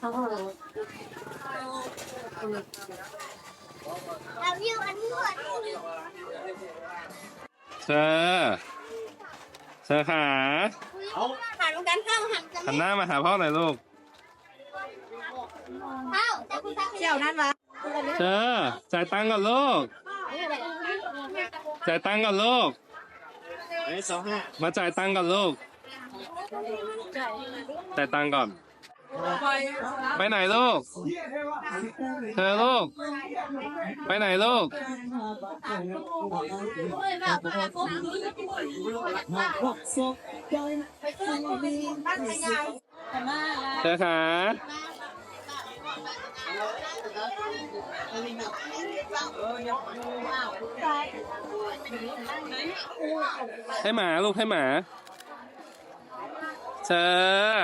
เอาวิวอันนี้ก่อนเธอเธอขาหันกันเข้าหันกันหันหน้ามาหาพ่อหน่อยลูกเข้าแต่คุณตาเจ้านั่นวะเธอจ่ายตังค์ก่อนลูกจ่ายตังค์ก่อนลูกไอ้สองห้ามาจ่ายตังค์ก่อนลูกจ่ายตังค์ก่อน ไปไหนลูก เธอลูก ไปไหนลูก เธอขาให้หมาลูกให้หมา เธอ